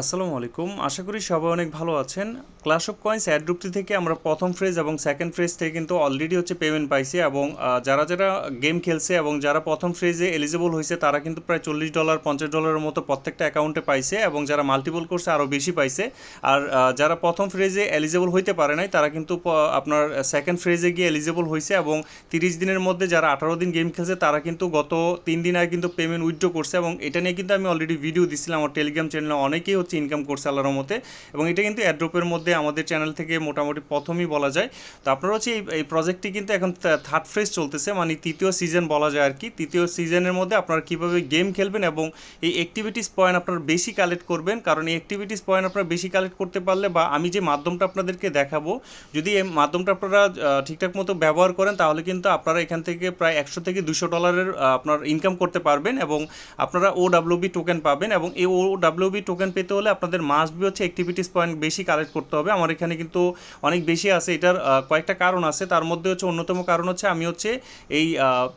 আসসালামু আলাইকুম। আশা করি সবাই অনেক ভালো আছেন। ক্লাস অফ কয়েন্স অ্যাড্রুপটি থেকে আমরা প্রথম ফ্রেজ এবং সেকেন্ড ফ্রেজ থেকে কিন্তু অলরেডি হচ্ছে পেমেন্ট পাইছি এবং যারা যারা গেম খেলছে এবং যারা প্রথম ফ্রেজে এলিজিবল হয়েছে, তারা কিন্তু প্রায় চল্লিশ ডলার পঞ্চাশ ডলারের মতো প্রত্যেকটা অ্যাকাউন্টে পাইছে এবং যারা মাল্টিপল করছে আরও বেশি পাইছে। আর যারা প্রথম ফ্রেজে এলিজিবল হইতে পারে নাই, তারা কিন্তু আপনার সেকেন্ড ফ্রেজে গিয়ে এলিজিবল হয়েছে এবং তিরিশ দিনের মধ্যে যারা আঠারো দিন গেম খেলছে, তারা কিন্তু গত তিন দিন আগে কিন্তু পেমেন্ট উইথড্র করছে এবং এটা নিয়ে কিন্তু আমি অলরেডি ভিডিও দিছিলাম আমার টেলিগ্রাম চ্যানেলে অনেকেই হচ্ছে ইনকাম করছে আল্লাহর মতে এবং এটা কিন্তু অ্যাড্রোপের মধ্যে আমাদের চ্যানেল থেকে মোটামুটি প্রথমই বলা যায়। তো আপনারা হচ্ছে এই এই প্রজেক্টটি কিন্তু এখন থার্ড ফ্রেজ চলতেছে। মানে তৃতীয় সিজন বলা যায় আর কি তৃতীয় সিজনের মধ্যে আপনারা কীভাবে গেম খেলবেন এবং এই অ্যাক্টিভিটিস পয়েন্ট আপনারা বেশি কালেক্ট করবেন। কারণ এই অ্যাক্টিভিটিস পয়েন্ট আপনারা বেশি কালেক্ট করতে পারলে বা আমি যে মাধ্যমটা আপনাদেরকে দেখাবো, যদি এই মাধ্যমটা আপনারা ঠিকঠাক মতো ব্যবহার করেন, তাহলে কিন্তু আপনারা এখান থেকে প্রায় একশো থেকে দুশো ডলারের আপনার ইনকাম করতে পারবেন এবং আপনারা ও ডাব্লিউবি টোকেন পাবেন এবং এই ও ডাব্লিউবি টোকেন পেতে হলে আপনাদের মাস্ট বি হচ্ছে অ্যাক্টিভিটিস পয়েন্ট বেশি কালেক্ট করতে হবে। আমার এখানে কিন্তু অনেক বেশি আছে। এটার কয়েকটা কারণ আছে। তার মধ্যে হচ্ছে অন্যতম কারণ হচ্ছে আমি হচ্ছে এই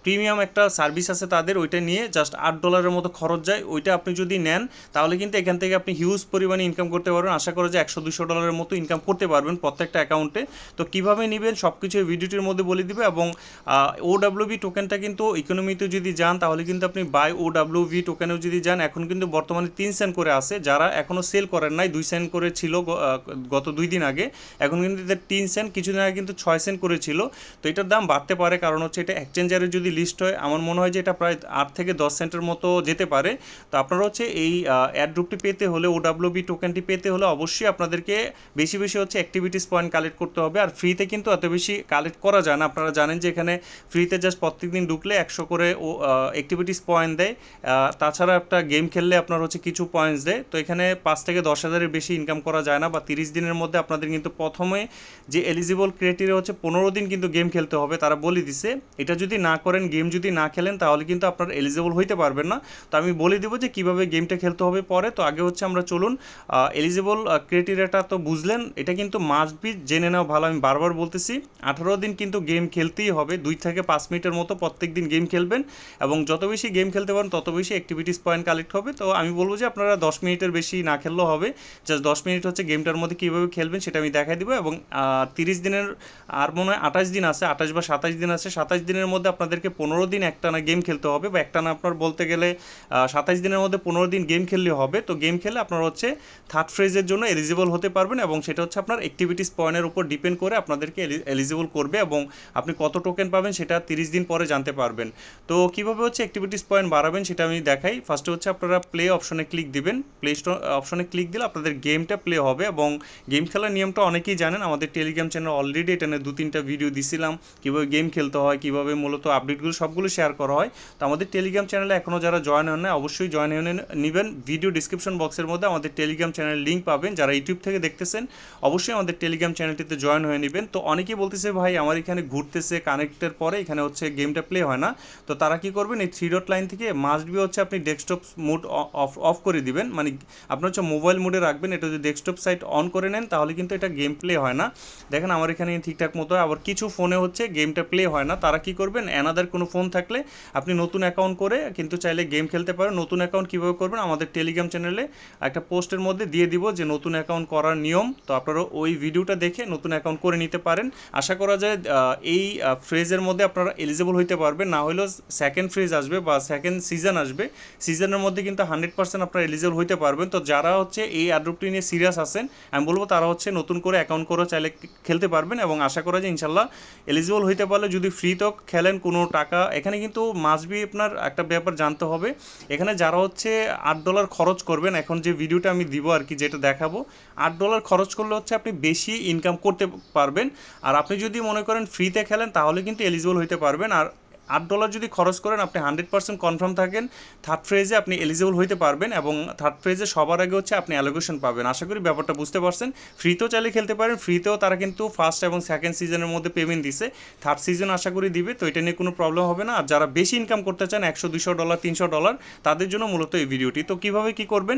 প্রিমিয়াম একটা সার্ভিস আছে তাদের, ওইটা নিয়ে জাস্ট আট ডলারের মতো খরচ যায়। ওইটা আপনি যদি নেন, তাহলে কিন্তু এখান থেকে আপনি হিউজ পরিমাণে ইনকাম করতে পারবেন। আশা করা যায় একশো দুশো ডলারের মতো ইনকাম করতে পারবেন প্রত্যেকটা অ্যাকাউন্টে তো কীভাবে নেবেন সব কিছু ভিডিওটির মধ্যে বলে দিবে এবং ও ডাব্লিউবি টোকেনটা কিন্তু ইকোনমিতে যদি যান, তাহলে কিন্তু আপনি বাই ও ডাব্লিউবি টোকেনেও যদি যান, এখন কিন্তু বর্তমানে তিন সেন্ট করে আছে। যারা এখনও সেল করেন নাই। দুই সেন্ট করে ছিল গত দুই দিন আগে। এখন কিন্তু এদের তিন সেন্ট কিছুদিন আগে কিন্তু ছয় সেন্ট করেছিল তো এটার দাম বাড়তে পারে, কারণ হচ্ছে এটা এক্সচেঞ্জারে যদি লিস্ট হয়, আমার মনে হয় যে এটা প্রায় আট থেকে দশ সেন্টের মতো যেতে পারে। তো আপনারা হচ্ছে এই অ্যাড অ্যাড্রুপটি পেতে হলে ও ডাব্লিউবি টোকেনটি পেতে হলে অবশ্যই আপনাদেরকে বেশি বেশি হচ্ছে অ্যাক্টিভিটিস পয়েন্ট কালেক্ট করতে হবে। আর ফ্রিতে কিন্তু এত বেশি কালেক্ট করা যায় না। আপনারা জানেন যে এখানে ফ্রিতে জাস্ট প্রত্যেকদিন ঢুকলে একশো করে, ও অ্যাক্টিভিটিস পয়েন্ট দেয়। তাছাড়া একটা গেম খেললে আপনার হচ্ছে কিছু পয়েন্টস দেয়। তো এখানে পাঁচ থেকে দশ হাজারের বেশি ইনকাম করা যায় না বা তিরিশ দিনের মধ্যে আপনাদের কিন্তু প্রথমে যে এলিজিবল ক্রাইটেরিয়া হচ্ছে পনেরো দিন কিন্তু গেম খেলতে হবে, তারা বলে দিছে। এটা যদি না করেন গেম যদি না খেলেন, তাহলে কিন্তু আপনার এলিজিবল হইতে পারবেন না। তো আমি বলে দেবো যে কীভাবে গেমটা খেলতে হবে পরে। তো আগে হচ্ছে আমরা চলুন এলিজিবল ক্রাইটেরিয়াটা তো বুঝলেন, এটা কিন্তু মাস্ট বি জেনে নেওয়া ভালো, আমি বারবার বলতেছি। আঠারো দিন কিন্তু গেম খেলতেই হবে, দুই থেকে পাঁচ মিনিটের মতো প্রত্যেক দিন গেম খেলবেন এবং যত বেশি গেম খেলতে পারেন, তত বেশি অ্যাক্টিভিটিস পয়েন্ট কালেক্ট হবে। তো আমি বলব যে আপনারা দশ মিনিটের বেশি না খেললেও হবে। জাস্ট দশ মিনিট হচ্ছে গেমটার মধ্যে কীভাবে খেলবেন সেটা আমি দেখাই দিব এবং তিরিশ দিনের, আর মনে হয় আঠাশ দিন আছে, আঠাশ বা সাতাশ দিন আছে, সাতাশ দিনের মধ্যে আপনাদেরকে পনেরো দিন একটানা গেম খেলতে হবে বা একটানা আপনার বলতে গেলে সাতাশ দিনের মধ্যে পনেরো দিন গেম খেললে হবে। তো গেম খেলে আপনার হচ্ছে থার্ড ফ্রেজের জন্য এলিজিবল হতে পারবেন এবং সেটা হচ্ছে আপনার অ্যাক্টিভিটিস পয়েন্টের উপর ডিপেন্ড করে আপনাদেরকে এলিজিবল করবে এবং আপনি কত টোকেন পাবেন সেটা তিরিশ দিন পরে জানতে পারবেন। তো কীভাবে হচ্ছে অ্যাক্টিভিটিস পয়েন্ট বাড়াবেন সেটা আমি দেখাই। ফার্স্টে হচ্ছে আপনারা প্লে অপশনে ক্লিক দিবেন। প্লে স্টোর অপশনে ক্লিক দিলে আপনাদের গেমটা প্লে হবে এবং গেম খেলার নিয়মটা অনেকেই জানেন। আমাদের টেলিগ্রাম চ্যানেল অলরেডি এটা নিয়ে দু তিনটা ভিডিও দিছিলাম, কীভাবে গেম খেলতে হয়, কীভাবে মূলত আপডেটগুলো সবগুলো শেয়ার করা হয়। তো আমাদের টেলিগ্রাম চ্যানেলে এখনও যারা জয়েন হন না অবশ্যই জয়েন হয়ে নেবেন। ভিডিও ডিসক্রিপশন বক্সের মধ্যে আমাদের টেলিগ্রাম চ্যানেলের লিঙ্ক পাবেন। যারা ইউটিউব থেকে দেখতেছেন, অবশ্যই আমাদের টেলিগ্রাম চ্যানেলটিতে জয়েন হয়ে নেবেন। তো অনেকেই বলতেছে, ভাই, আমার এখানে ঘুরতেছে কানেক্টের পরে এখানে হচ্ছে গেমটা প্লে হয় না। তো তারা কি করবেন, এই থ্রি ডট লাইন থেকে মাস্ট বি হচ্ছে আপনি ডেস্কটপ মোড অফ অফ করে দিবেন। মানে আপনার হচ্ছে মোবাইল মোডে রাখবেন, এটা যদি ডেস্কটপ সাইট অন করে নেন, তাহলে কিন্তু এটা গেম প্লে হয় না। দেখেন আমার এখানে ঠিকঠাক মতো, আবার কিছু ফোনে হচ্ছে গেমটা প্লে হয় না। তারা কি করবেন? অ্যানাদার কোনো ফোন থাকলে আপনি নতুন অ্যাকাউন্ট করে কিন্তু চাইলে গেম খেলতে পারেন। নতুন অ্যাকাউন্ট কীভাবে করবেন? আমাদের টেলিগ্রাম চ্যানেলে একটা পোস্টের মধ্যে দিয়ে দিব যে নতুন অ্যাকাউন্ট করার নিয়ম। তো আপনারা ওই ভিডিওটা দেখে নতুন অ্যাকাউন্ট করে নিতে পারেন। আশা করা যায় এই ফ্রেজের মধ্যে আপনারা এলিজিবল হইতে পারবেন। না হলেও সেকেন্ড ফ্রেজ আসবে বা সেকেন্ড সিজন আসবে। সিজনের মধ্যে কিন্তু হান্ড্রেড পার্সেন্ট আপনারা এলিজিবল হইতে পারবেন। তো যারা হচ্ছে এই অ্যাড্রপটি নিয়ে সিরিয়াস আছেন, আমি বলব তারা হচ্ছে নতুন করে অ্যাকাউন্ট করে চাইলে খেলতে পারবেন এবং আশা করা যায় ইনশাল্লাহ এলিজিবল হইতে পারলে যদি ফ্রিতেও খেলেন কোনো টাকা, এখানে কিন্তু মাসবি আপনার একটা ব্যাপার জানতে হবে। এখানে যারা হচ্ছে আট ডলার খরচ করবেন, এখন যে ভিডিওটা আমি দিব আর কি, যেটা দেখাবো, আট ডলার খরচ করলে হচ্ছে আপনি বেশি ইনকাম করতে পারবেন। আর আপনি যদি মনে করেন ফ্রিতে খেলেন, তাহলে কিন্তু এলিজিবল হইতে পারবেন। আর আট ডলার যদি খরচ করেন, আপনি হান্ড্রেড পার্সেন্ট কনফার্ম থাকেন। থার্ড ফ্রেজে আপনি এলিজিবল হইতে পারবেন এবং থার্ড ফ্রেজে সবার আগে হচ্ছে আপনি অ্যালোকেশন পাবেন। আশা করি ব্যাপারটা বুঝতে পারছেন। ফ্রিতেও চাইলে খেলতে পারেন ফ্রিতেও তারা কিন্তু ফার্স্ট এবং সেকেন্ড সিজনের মধ্যে পেমেন্ট দিছে। থার্ড সিজন আশা করি দিবে, তো এটা নিয়ে কোনো প্রবলেম হবে না। আর যারা বেশি ইনকাম করতে চান, একশো দুশো ডলার তিনশো ডলার তাদের জন্য মূলত এই ভিডিওটি তো কীভাবে কী করবেন?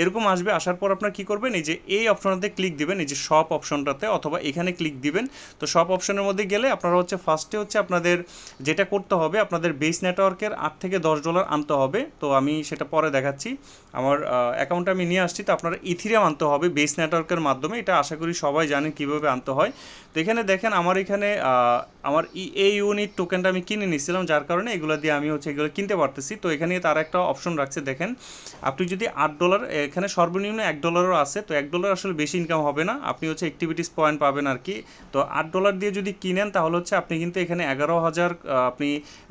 এরকম আসবে, আসার পর আপনার কী করবেন? এই যে এই অপশনটাতে ক্লিক দিবেন, এই যে শপ অপশনটাতে অথবা এখানে ক্লিক দিবেন। তো শপ অপশনের মধ্যে গেলে আপনারা হচ্ছে ফার্স্টে হচ্ছে আপনাদের যেটা করতে আনতে হবে, আপনাদের বেস নেটওয়ার্কের আট থেকে দশ ডলার আনতে হবে। তো আমি সেটা পরে দেখাচ্ছি। আমার অ্যাকাউন্টে আমি নিয়ে আসছি, তো আপনারা ইথিরিয়াম আনতে হবে বেস নেটওয়ার্কের মাধ্যমে। এটা আশা করি সবাই জানেন কীভাবে আনতে হয়। তো এখানে দেখেন আমার এখানে আমার ই এই ইউনিট টোকেনটা আমি কিনে নিয়েছিলাম, যার কারণে এগুলো দিয়ে আমি হচ্ছে এগুলো কিনতে পারতেছি। তো এখানে তার একটা অপশন রাখছে, দেখেন। আপনি যদি আট ডলার, এখানে সর্বনিম্ন এক ডলারও আছে, তো এক ডলার আসলে বেশি ইনকাম হবে না। আপনি হচ্ছে অ্যাক্টিভিটিস পয়েন্ট পাবেন আর কি। তো আট ডলার দিয়ে যদি কিনেন, তাহলে হচ্ছে আপনি কিন্তু এখানে এগারো হাজার আপনি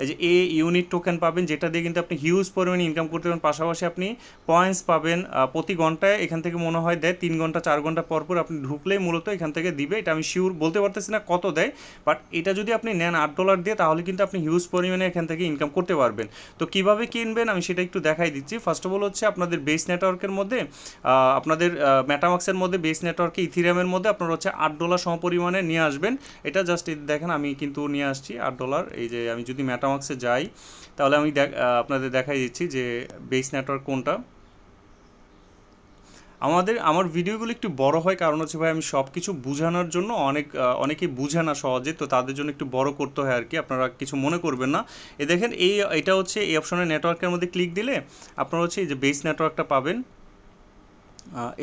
যে এ ইউনিট টোকেন পাবেন, যেটা দিয়ে কিন্তু আপনি হিউজ পরিমাণে ইনকাম করতে পারেন পাশাপাশি আপনি পয়েন্টস পাবেন প্রতি ঘন্টায় এখান থেকে মনে হয় দেয় তিন ঘণ্টা, চার ঘণ্টা পর পর আপনি ঢুকলেই মূলত এখান থেকে দিবে। এটা আমি শিওর বলতে পারতেছি না কত দেয় বাট এটা যদি আপনি নেন আট ডলার দিয়ে, তাহলে কিন্তু আপনি হিউজ পরিমাণে এখান থেকে ইনকাম করতে পারবেন। তো কীভাবে কিনবেন আমি সেটা একটু দেখাই দিচ্ছি। ফার্স্ট অফ অল হচ্ছে আপনাদের বেস নেটওয়ার্কের মধ্যে আপনাদের ম্যাটামাক্সের মধ্যে বেস নেটওয়ার্কে ইথিরিয়ামের মধ্যে আপনারা হচ্ছে আট ডলার সম পরিমাণে নিয়ে আসবেন। এটা জাস্ট দেখেন, আমি কিন্তু নিয়ে আসছি আট ডলার এই যে আমি যদি ম্যাটামাক্সে যাই, তাহলে আমি আপনাদের দেখাই দিচ্ছি যে বেস নেটওয়ার্ক কোনটা। আমাদের, আমার ভিডিওগুলো একটু বড় হয়, কারণ হচ্ছে ভাই আমি সব কিছু বোঝানোর জন্য অনেক অনেকেই বুঝে না সহজে, তো তাদের জন্য একটু বড় করতে হয় আর কি, আপনারা কিছু মনে করবেন না। এ দেখেন, এই, এটা হচ্ছে এই অপশনের নেটওয়ার্কের মধ্যে ক্লিক দিলে আপনারা হচ্ছে এই যে বেস নেটওয়ার্কটা পাবেন।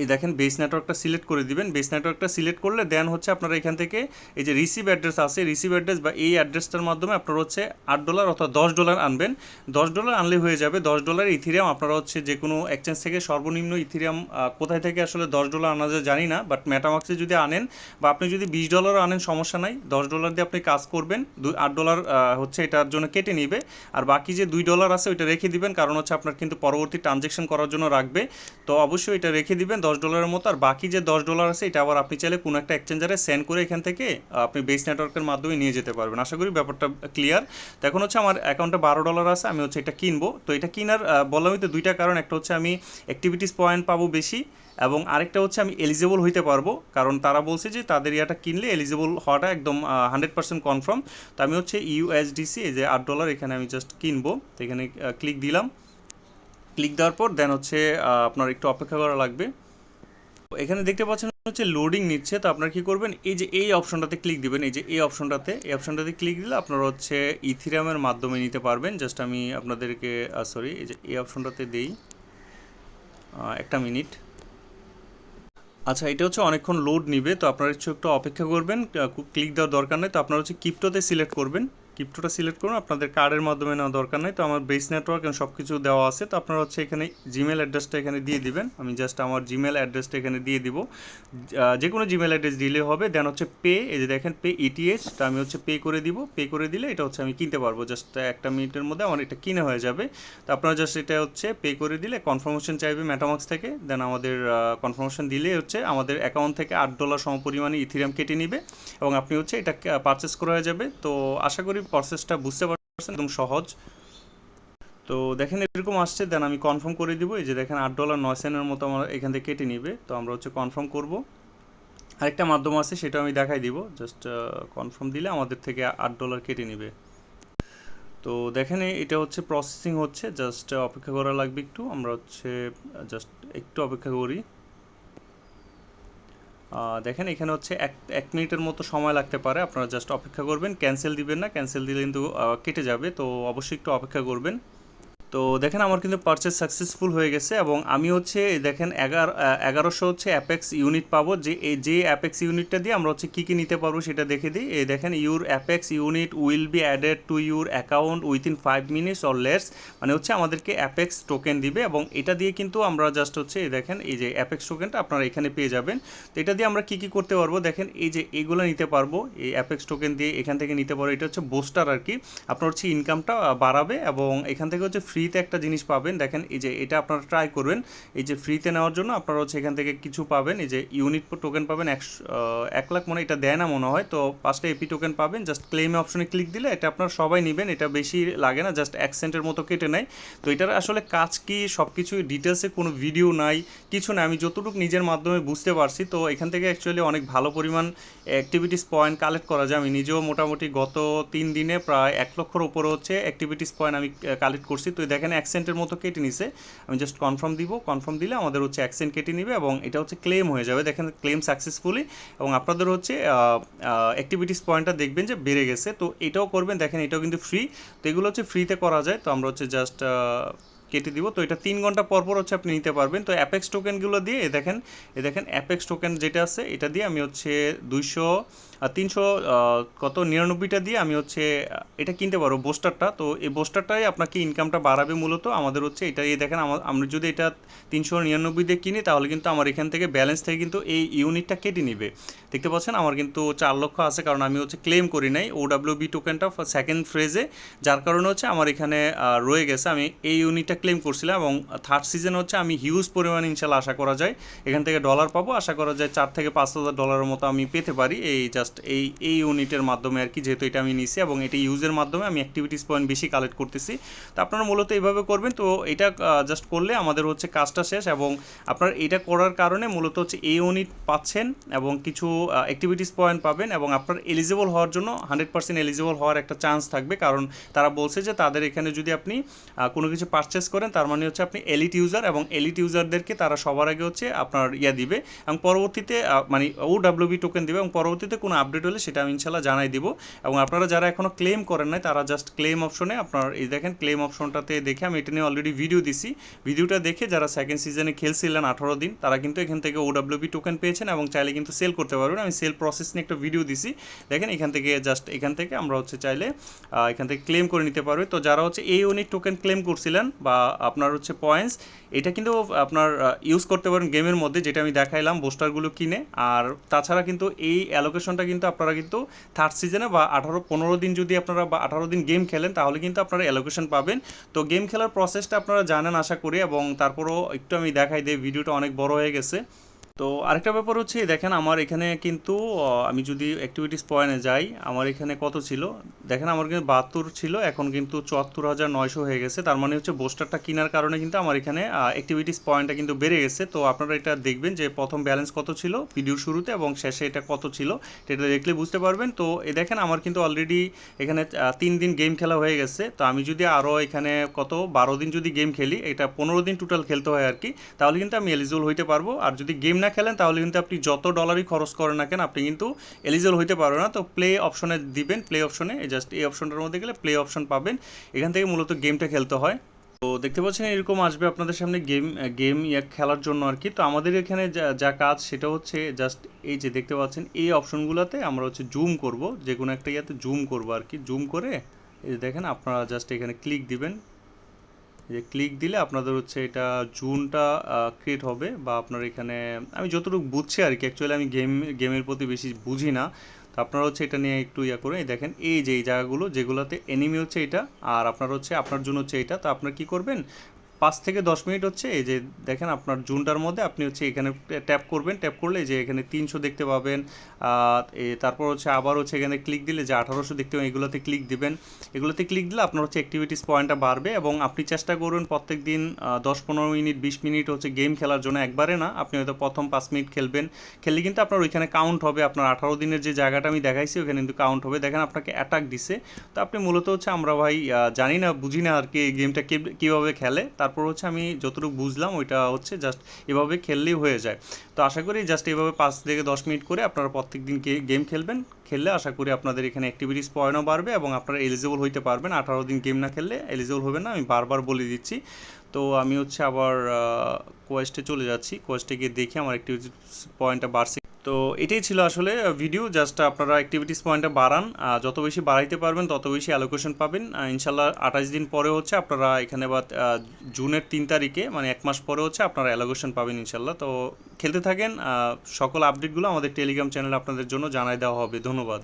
এই দেখেন বেস নেটওয়ার্কটা সিলেক্ট করে দিবেন। বেস নেটওয়ার্কটা সিলেক্ট করলে দেন হচ্ছে আপনারা এখান থেকে এই যে রিসিভ অ্যাড্রেস আছে রিসিভ অ্যাড্রেস বা এই অ্যাড্রেসটার মাধ্যমে আপনারা হচ্ছে আট ডলার অথবা দশ ডলার আনবেন। দশ ডলার আনলে হয়ে যাবে দশ ডলার ইথিরিয়াম আপনারা হচ্ছে যে কোনো এক্সচেঞ্জ থেকে সর্বনিম্ন ইথিরিয়াম কোথায় থেকে আসলে দশ ডলার আনা যায় জানি না বাট মেটামাক্সে যদি আনেন বা আপনি যদি বিশ ডলার আনেন সমস্যা নাই। দশ ডলার দিয়ে আপনি কাজ করবেন দুই আট ডলার হচ্ছে এটার জন্য কেটে নিবে। আর বাকি যে দুই ডলার আছে ওইটা রেখে দিবেন, কারণ হচ্ছে আপনার কিন্তু পরবর্তী ট্রানজেকশন করার জন্য রাখবে। তো অবশ্যই এটা রেখে দিবেন দশ ডলারের মতো, আর বাকি যে দশ ডলার আছে, এটা আবার আপনি চাইলে কোনো একটা এক্সচেঞ্জারে সেন্ড করে এখান থেকে আপনি বেস নেটওয়ার্কের মাধ্যমে নিয়ে যেতে পারবেন। আশা করি ব্যাপারটা ক্লিয়ার তো এখন হচ্ছে আমার অ্যাকাউন্টে বারো ডলার আছে, আমি হচ্ছে এটা কিনবো। তো এটা কেনার বললামই তো দুইটা কারণ, একটা হচ্ছে আমি অ্যাক্টিভিটিস পয়েন্ট পাবো বেশি, এবং আরেকটা হচ্ছে আমি এলিজেবল হইতে পারব। কারণ তারা বলছে যে তাদের ইয়াটা কিনলে এলিজেবল হওয়াটা একদম হান্ড্রেড পার্সেন্ট কনফার্ম তো আমি হচ্ছে ইউএসডিসি যে আট ডলার এখানে আমি জাস্ট কিনবো। তো এখানে ক্লিক দিলাম। ক্লিক দেওয়ার পর দেন হচ্ছে আপনার একটু অপেক্ষা করা লাগবে। এখানে দেখতে পাচ্ছেন হচ্ছে লোডিং নিচ্ছে, তো আপনারা কি করবেন, এই যে এই অপশনটাতে ক্লিক দিবেন, এই যে এই অপশনটাতে এই অপশনটাতে ক্লিক দিলে আপনারা হচ্ছে ইথিরামের মাধ্যমে নিতে পারবেন। জাস্ট আমি আপনাদেরকে সরি এই যে এই অপশনটাতে দেই একটা মিনিট আচ্ছা এটা হচ্ছে অনেকক্ষণ লোড নিবে, তো আপনারা একটু একটু অপেক্ষা করবেন ক্লিক দেওয়ার দরকার নেই, তো আপনারা হচ্ছে কিপ্টোতে সিলেক্ট করবেন। কিপ্টোটা সিলেক্ট করুন, আপনাদের কার্ডের মাধ্যমে নেওয়া দরকার নেই। তো আমার বেস নেটওয়ার্ক এবং সব কিছু দেওয়া আছে। তো আপনারা হচ্ছে এখানে জিমেল অ্যাড্রেসটা এখানে দিয়ে দিবেন। আমি জাস্ট আমার জিমেল অ্যাড্রেসটা এখানে দিয়ে দিব। যে কোনো জিমেল অ্যাড্রেস দিলে হবে। দেন হচ্ছে পে এই যে দেখেন পে ইটিএস তা আমি হচ্ছে পে করে দিব। পে করে দিলে এটা হচ্ছে আমি কিনতে পারব। জাস্ট একটা মিনিটের মধ্যে আমার এটা কিনে হয়ে যাবে। তো আপনারা জাস্ট এটা হচ্ছে পে করে দিলে কনফার্মেশন চাইবে মেটামাক্স থেকে। দেন আমাদের কনফার্মেশন দিলে হচ্ছে আমাদের অ্যাকাউন্ট থেকে আট ডলার সম পরিমাণে ইথিরিয়াম কেটে নিবে। এবং আপনি হচ্ছে এটা পারচেস করা হয়ে যাবে। তো আশা করি প্রসেসটা বুঝতে পারছেন, একদম সহজ। তো দেখেন এরকম আসছে, দেন আমি কনফার্ম করে দিব। এই যে দেখেন আট ডলার নয় সেন্টের মতো আমার এখান থেকে কেটে নিবে। তো আমরা হচ্ছে কনফার্ম করব। আরেকটা মাধ্যম আছে, সেটা আমি দেখাই দিব। জাস্ট কনফার্ম দিলে আমাদের থেকে আট ডলার কেটে নিবে। তো দেখেন এটা হচ্ছে প্রসেসিং হচ্ছে। জাস্ট অপেক্ষা করা লাগবে একটু। আমরা হচ্ছে জাস্ট একটু অপেক্ষা করি। দেখেন, এখানে হচ্ছে এক এক মিনিটের মতো সময় লাগতে পারে। আপনারা জাস্ট অপেক্ষা করবেন। ক্যান্সেল দিবেন না। ক্যান্সেল দিলে কিন্তু কেটে যাবে। তো অবশ্যই একটু অপেক্ষা করবেন। তো দেখেন আমার কিন্তু পারচেস সাকসেসফুল হয়ে গেছে এবং আমি হচ্ছে, দেখেন এগারো এগারোশো হচ্ছে অ্যাপেক্স ইউনিট পাবো। যে, এই যে অ্যাপেক্স ইউনিটটা দিয়ে আমরা হচ্ছে কী কী নিতে পারব সেটা দেখে দিই। এই দেখেন your apex unit will be added to your account within five minutes or less মানে হচ্ছে আমাদেরকে অ্যাপেক্স টোকেন দিবে এবং এটা দিয়ে কিন্তু আমরা জাস্ট হচ্ছে, এই দেখেন, এই যে অ্যাপেক্স টোকেনটা আপনারা এখানে পেয়ে যাবেন। তো এটা দিয়ে আমরা কী কী করতে পারব? দেখেন, এই যে এগুলো নিতে পারব। এই অ্যাপেক্স টোকেন দিয়ে এখান থেকে নিতে পারব। এটা হচ্ছে বোস্টার আর কি। আপনার হচ্ছে ইনকামটা বাড়াবে এবং এখান থেকে হচ্ছে ফ্রিতে একটা জিনিস পাবেন। দেখেন, এই যে এটা আপনারা ট্রাই করবেন। এই যে ফ্রিতে নেওয়ার জন্য আপনারা হচ্ছে এখান থেকে কিছু পাবেন। এই যে ইউনিট টোকেন পাবেন একশো এক লাখ মনে, এটা দেয় না মনে হয়। তো পাঁচটা এপি টোকেন পাবেন। জাস্ট ক্লেমে অপশনে ক্লিক দিলে এটা আপনারা সবাই নেবেন। এটা বেশি লাগে না জাস্ট এক সেন্টের মতো কেটে নেয়। তো এটার আসলে কাজ কি? সব কিছু ডিটেলসে কোনো ভিডিও নাই, কিছু না আমি যতটুকু নিজের মাধ্যমে বুঝতে পারছি, তো এখান থেকে অ্যাকচুয়ালি অনেক ভালো পরিমাণ অ্যাক্টিভিটিস পয়েন্ট কালেক্ট করা যায়। আমি নিজেও মোটামুটি গত তিন দিনে প্রায় এক লক্ষর উপরে হচ্ছে অ্যাক্টিভিটিস পয়েন্ট আমি কালেক্ট করছি। তো দেখেন অ্যাকসেন্টের মতো কেটে নিছে। আমি জাস্ট কনফার্ম দিব। কনফার্ম দিলে আমাদের হচ্ছে অ্যাকসেন্ট কেটে নিবে এবং এটা হচ্ছে ক্লেম হয়ে যাবে। দেখেন ক্লেম সাকসেসফুলি এবং আপনাদের হচ্ছে অ্যাক্টিভিটিস পয়েন্টটা দেখবেন যে বেড়ে গেছে। তো এটাও করবেন। দেখেন এটাও কিন্তু ফ্রি তো এগুলো হচ্ছে ফ্রিতে করা যায়। তো আমরা হচ্ছে জাস্ট কেটে দিব। তো এটা তিন ঘণ্টা পর পর হচ্ছে আপনি নিতে পারবেন। তো অ্যাপেক্স টোকেনগুলো দিয়ে দেখেন, এ দেখেন অ্যাপেক্স টোকেন যেটা আছে, এটা দিয়ে আমি হচ্ছে দুইশো তিনশো কত? নিরানব্বইটা দিয়ে আমি হচ্ছে এটা কিনতে পারব বোস্টারটা। তো এই বোস্টারটাই আপনাকে ইনকামটা বাড়াবে মূলত। আমাদের হচ্ছে এটা, এই দেখেন আমার আমরা যদি এটা তিনশো নিরানব্বই দিয়ে কিনি, তাহলে কিন্তু আমার এখান থেকে ব্যালেন্স থেকে কিন্তু এই ইউনিটটা কেটে নিবে। দেখতে পাচ্ছেন, আমার কিন্তু চার লক্ষ আছে, কারণ আমি হচ্ছে ক্লেম করি নাই ও ডাব্লিউ বি টোকেনটা সেকেন্ড ফ্রেজে যার কারণে হচ্ছে আমার এখানে রয়ে গেছে। আমি এই ইউনিটটা ক্লেম করছিলাম এবং থার্ড সিজন হচ্ছে আমি হিউজ পরিমাণে ইনশাল্লাহ আশা করা যায়। এখান থেকে ডলার পাবো। আশা করা যায় চার থেকে পাঁচ হাজার ডলারের মতো আমি পেতে পারি এই জাস্ট এই এই ইউনিটের মাধ্যমে আর কি, যেহেতু এটা আমি নিছি এবং এটা ইউজের মাধ্যমে আমি অ্যাক্টিভিটিস পয়েন্ট বেশি কালেক্ট করতেছি। তো আপনারা মূলত এইভাবে করবেন। তো এটা জাস্ট করলে আমাদের হচ্ছে কাজটা শেষ এবং আপনার এটা করার কারণে মূলত হচ্ছে এই ইউনিট পাচ্ছেন এবং কিছু অ্যাক্টিভিটিস পয়েন্ট পাবেন এবং আপনার এলিজিবল হওয়ার জন্য হান্ড্রেড পার্সেন্ট এলিজিবল হওয়ার একটা চান্স থাকবে। কারণ তারা বলছে যে তাদের এখানে যদি আপনি কোনো কিছু পারচেস করেন, তার মানে হচ্ছে আপনি এলিট ইউজার এবং এলিট ইউজারদেরকে তারা সবার আগে হচ্ছে আপনার ইয়া দিবে এবং পরবর্তীতে মানে ও ডাব্লিউবি টোকেন দিবে এবং পরবর্তীতে কোনো আপডেট হলে সেটা আমি ইনশাল্লাহ জানাই দিব। এবং আপনারা যারা এখনও ক্লেম করেন নাই, তারা জাস্ট ক্লেম অপশনে আপনার এই দেখেন ক্লেম অপশনটাতে দেখে আমি এটা নিয়ে অলরেডি ভিডিও দিছি। ভিডিওটা দেখে যারা সেকেন্ড সিজনে খেলছিলেন আঠারো দিন, তারা কিন্তু এখান থেকে ও ডাব্লিউবি টোকেন পেয়েছেন এবং চাইলে কিন্তু সেল করতে পারবেন। আমি সেল প্রসেস নিয়ে একটা ভিডিও দিছি। দেখেন এখান থেকে জাস্ট এখান থেকে আমরা হচ্ছে চাইলে এখান থেকে ক্লেম করে নিতে পারবে। তো যারা হচ্ছে এই ইউনিট টোকেন ক্লেম করছিলেন বা আপনার হচ্ছে পয়েন্টস এটা কিন্তু আপনার ইউজ করতে পারেন গেমের মধ্যে, যেটা আমি দেখাইলাম বোস্টারগুলো কিনে। আর তাছাড়া কিন্তু এই অ্যালোকেশনটা কিন্তু আপনারা কিন্তু থার্ড সিজনে বা আঠারো, পনেরো দিন যদি আপনারা বা আঠারো দিন গেম খেলেন, তাহলে কিন্তু আপনারা অ্যালোকেশন পাবেন। তো গেম খেলার প্রসেসটা আপনারা জানেন আশা করি, এবং তারপরও একটু আমি দেখাই দিই ভিডিওটা অনেক বড় হয়ে গেছে। তো আরেকটা ব্যাপার হচ্ছে, দেখেন আমার এখানে কিন্তু আমি যদি অ্যাক্টিভিটিস পয়েন্টে যাই, আমার এখানে কত ছিল? দেখেন আমার কিন্তু বাহাত্তর ছিল, এখন কিন্তু চুয়াত্তর হাজার নয়শো হয়ে গেছে। তার মানে হচ্ছে বোস্টারটা কেনার কারণে কিন্তু আমার এখানে অ্যাক্টিভিটিস পয়েন্টটা কিন্তু বেড়ে গেছে। তো আপনারা এটা দেখবেন যে প্রথম ব্যালেন্স কত ছিল ভিডিওর শুরুতে এবং শেষে এটা কত ছিল এটা দেখলে বুঝতে পারবেন। তো এ দেখেন আমার কিন্তু অলরেডি এখানে তিন দিন গেম খেলা হয়ে গেছে। তো আমি যদি আরও এখানে কত, বারো দিন যদি গেম খেলি, এটা পনেরো দিন টোটাল খেলতে হয় আর কি, তাহলে কিন্তু আমি এলিজিবল হইতে পারব। আর যদি গেম না খেলেন, তাহলে কিন্তু আপনি যত ডলারই খরচ করেন না কেন, আপনি কিন্তু এলিজিবল হইতে পারবেন না। তো প্লে অপশনে দিবেন প্লে অপশনে জাস্ট এই অপশনটার মধ্যে গেলে প্লে অপশন পাবেন। এখান থেকে মূলত গেমটা খেলতে হয়। তো দেখতে পাচ্ছেন, এরকম আসবে আপনাদের সামনে গেম গেম ইয়া খেলার জন্য আর কি। তো আমাদের এখানে যা যা কাজ সেটা হচ্ছে জাস্ট এই যে দেখতে পাচ্ছেন, এই অপশনগুলোতে আমরা হচ্ছে জুম করব। যে কোনো একটা ইয়াতে জুম করব আর কি। জুম করে এই দেখেন, আপনারা জাস্ট এখানে ক্লিক দিবেন। যে ক্লিক দিলে আপনাদের হচ্ছে এটা জুনটা ক্রিয়েট হবে বা আপনার এখানে, আমি যতটুকু বুঝছি আর কি অ্যাকচুয়ালি আমি গেম গেমের প্রতি বেশি বুঝি না। তো আপনারা হচ্ছে এটা নিয়ে একটু ইয়া করে দেখেন, এই যে এই জায়গাগুলো যেগুলোতে এনিমি হচ্ছে এটা, আর আপনার হচ্ছে, আপনার জন্য হচ্ছে এটা, তো আপনার কী করবেন? পাঁচ থেকে দশ মিনিট হচ্ছে এই যে দেখেন আপনার জুনটার মধ্যে আপনি হচ্ছে এখানে ট্যাপ করবেন, ট্যাপ করলে যে এখানে তিনশো দেখতে পাবেন তারপর হচ্ছে আবার হচ্ছে এখানে ক্লিক দিলে যে আঠারোশো দেখতে পাবেন, এগুলোতে ক্লিক দিবেন। এগুলোতে ক্লিক দিলে আপনার হচ্ছে অ্যাক্টিভিটিস পয়েন্টটা বাড়বে এবং আপনি চেষ্টা করুন প্রত্যেক দিন দশ, পনেরো মিনিট, বিশ মিনিট হচ্ছে গেম খেলার জন্য একবারে না, আপনি হয়তো প্রথম পাঁচ মিনিট খেলবেন। খেললে কিন্তু আপনার ওইখানে কাউন্ট হবে, আপনার আঠারো দিনের যে জায়গাটা আমি দেখাইছি ওখানে কিন্তু কাউন্ট হবে। দেখেন আপনাকে অ্যাটাক দিছে। তো আপনি মূলত হচ্ছে আমরা ভাই জানি না, বুঝি না আর কি গেমটা কীভাবে খেলে তারপর হচ্ছে আমি যতটুকু বুঝলাম ওইটা হচ্ছে জাস্ট এভাবে খেললেই হয়ে যায়। তো আশা করি জাস্ট এভাবে পাঁচ থেকে দশ মিনিট করে আপনারা প্রত্যেক দিন গেম খেলবেন। খেললে আশা করি আপনাদের এখানে অ্যাক্টিভিটিস পয়েন্টও বাড়বে এবং আপনারা এলিজিবল হইতে পারবেন। আঠারো দিন গেম না খেললে এলিজিবল হবে না, আমি বারবার বলে দিচ্ছি। তো আমি হচ্ছে আবার কোয়েস্টে চলে যাচ্ছি। কোয়েস্টে গিয়ে দেখি আমার অ্যাক্টিভিটিস পয়েন্টটা বাড়ছে তো এটাই ছিল আসলে ভিডিও জাস্ট আপনারা অ্যাক্টিভিটিস পয়েন্টটা বাড়ান। যত বেশি বাড়াইতে পারবেন, তত বেশি অ্যালোকেশন পাবেন। ইনশাল্লাহ আঠাশ দিন পরে হচ্ছে আপনারা এখানে বা জুনের তিন তারিখে মানে এক মাস পরে হচ্ছে আপনারা অ্যালোকেশন পাবেন ইনশাল্লাহ তো খেলতে থাকেন সকল আপডেটগুলো আমাদের টেলিগ্রাম চ্যানেলে আপনাদের জন্য জানাই দেওয়া হবে। ধন্যবাদ।